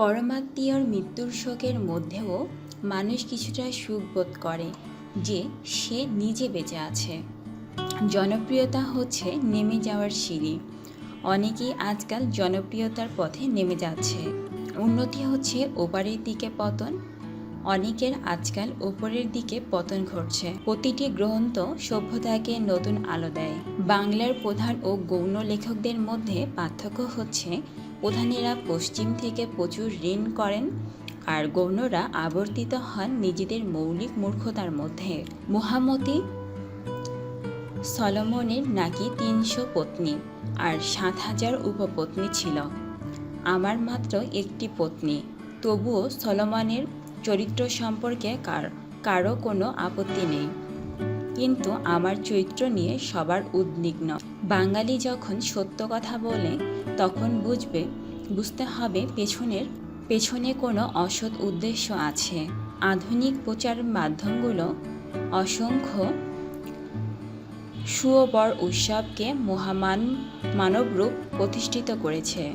পরমাত্মীয়র মৃত্যুর শোকের মধ্যেও মানুষ কিছুটা সুখ বোধ করে যে সে নিজে বেঁচে আছে। জনপ্রিয়তা হচ্ছে নেমে যাওয়ার সিঁড়ি। অনেকেই আজকাল জনপ্রিয়তার পথে নেমে যাচ্ছে। উন্নতি হচ্ছে ওপারের দিকে পতন, অনেকের আজকাল ওপরের দিকে পতন ঘটছে। প্রতিটি গ্রন্থ সভ্যতাকে নতুন আলো দেয়। বাংলার প্রধান ও গৌণ লেখকদের মধ্যে পার্থক্য হচ্ছে প্রধানেরা পশ্চিম থেকে প্রচুর ঋণ করেন, আর গৌণরা আবর্তিত হন নিজেদের মৌলিক মূর্খতার মধ্যে। মহামতি সলমনের নাকি তিনশো পত্নী আর সাত হাজার উপপত্নী ছিল। আমার মাত্র একটি পত্নী। তবুও সলমনের চরিত্র সম্পর্কে কার, কারও কোনো আপত্তি নেই। কিন্তু আমার চরিত্র নিয়ে সবার উদ্বিগ্ন। বাঙালি যখন সত্য কথা বলে, তখন বুঝবে, বুঝতে হবে পেছনের, পেছনে কোনো অসৎ উদ্দেশ্য আছে। আধুনিক প্রচার মাধ্যমগুলো অসংখ্য সুয়বর উৎসবকে মহামান, মানবরূপ প্রতিষ্ঠিত করেছে।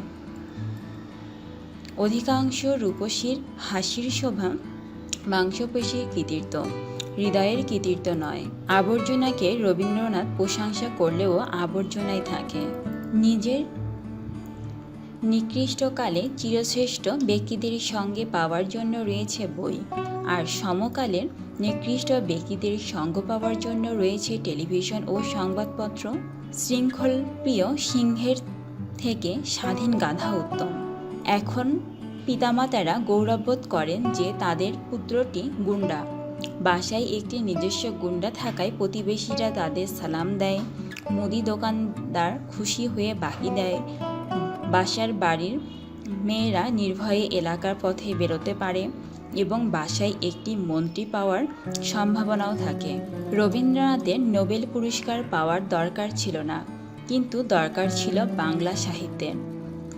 অধিকাংশ রূপসীর হাসির শোভা মাংসপেশির কৃতিত্ব। হৃদয়ের কৃতিত্ব নয়। আবর্জনাকে রবীন্দ্রনাথ প্রশংসা করলেও আবর্জনায় থাকে। নিজের নিকৃষ্টকালে চিরশ্রেষ্ঠ ব্যক্তিদের সঙ্গে পাওয়ার জন্য রয়েছে বই, আর সমকালের নিকৃষ্ট ব্যক্তিদের সঙ্গ পাওয়ার জন্য রয়েছে টেলিভিশন ও সংবাদপত্র। শৃঙ্খল প্রিয় সিংহের থেকে স্বাধীন গাধা উত্তম। এখন পিতামাতারা গৌরববোধ করেন যে তাদের পুত্রটি গুন্ডা। বাসায় একটি নিজস্ব গুন্ডা থাকায় প্রতিবেশীরা তাদের সালাম দেয়। মুদি দোকানদার খুশি হয়ে বাকি দেয়। বাসার বাড়ির মেয়েরা নির্ভয়ে এলাকার পথে বেরোতে পারে এবং বাসায় একটি মন্ত্রী পাওয়ার সম্ভাবনাও থাকে। রবীন্দ্রনাথের নোবেল পুরস্কার পাওয়ার দরকার ছিল না, কিন্তু দরকার ছিল বাংলা সাহিত্যের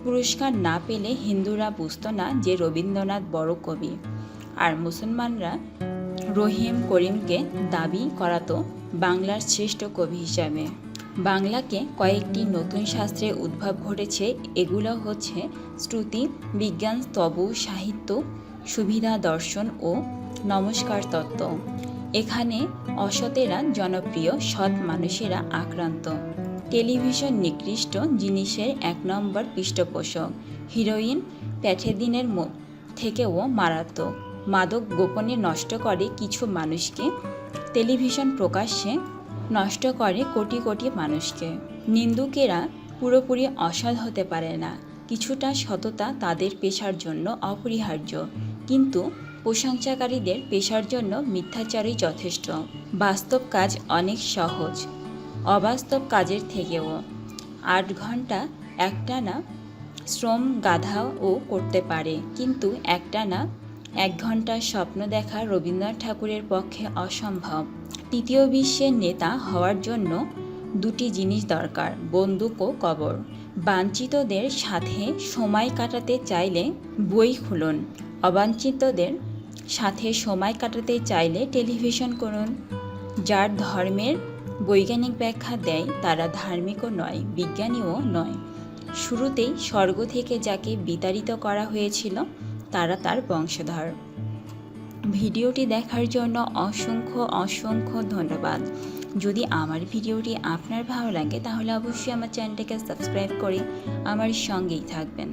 পুরস্কার না পেলে হিন্দুরা বুঝতো না যে রবীন্দ্রনাথ বড় কবি, আর মুসলমানরা রহিম করিমকে দাবি করাতো বাংলার শ্রেষ্ঠ কবি হিসাবে। বাংলাকে কয়েকটি নতুন শাস্ত্রের উদ্ভব ঘটেছে, এগুলো হচ্ছে শ্রুতি, বিজ্ঞান স্তব সাহিত্য, সুবিধা দর্শন ও নমস্কার তত্ত্ব। এখানে অসতেরা জনপ্রিয় সৎ মানুষেরা আক্রান্ত। টেলিভিশন নিকৃষ্ট জিনিসের এক নম্বর পৃষ্ঠপোষক, হিরোইন প্যাথেদিনের থেকেও মারাত্মক। মাদক গোপনে নষ্ট করে কিছু মানুষকে। টেলিভিশন প্রকাশ্যে নষ্ট করে কোটি কোটি মানুষকে। নিন্দুকেরা পুরোপুরি অসৎ হতে পারে না। কিছুটা সততা তাদের পেশার জন্য অপরিহার্য। কিন্তু প্রশংসাকারীদের পেশার জন্য মিথ্যাচারই যথেষ্ট। বাস্তব কাজ অনেক সহজ। অবাস্তব কাজের থেকেও। আট ঘণ্টা একটানা শ্রম গাধাও করতে পারে। কিন্তু একটানা এক ঘণ্টা স্বপ্ন দেখা রবীন্দ্রনাথ ঠাকুরের পক্ষে অসম্ভব। তৃতীয় বিশ্বের নেতা হওয়ার জন্য দুটি জিনিস দরকার, বন্দুক ও কবর। বাঞ্ছিতদের সাথে সময় কাটাতে চাইলে বই খুলুন। অবাঞ্ছিতদের সাথে সময় কাটাতে চাইলে টেলিভিশন করুন। যার ধর্মের বৈজ্ঞানিক ব্যাখ্যা দেয়, তারা ধার্মিকও নয়, বিজ্ঞানীও নয়। শুরুতেই স্বর্গ থেকে যাকে বিতাড়িত করা হয়েছিল তারা তার বংশধর। ভিডিওটি দেখার জন্য অসংখ্য অসংখ্য ধন্যবাদ। যদি আমার ভিডিওটি আপনার ভালো লাগে, তাহলে অবশ্যই আমার চ্যানেলটাকে সাবস্ক্রাইব করে আমার সঙ্গেই থাকবেন।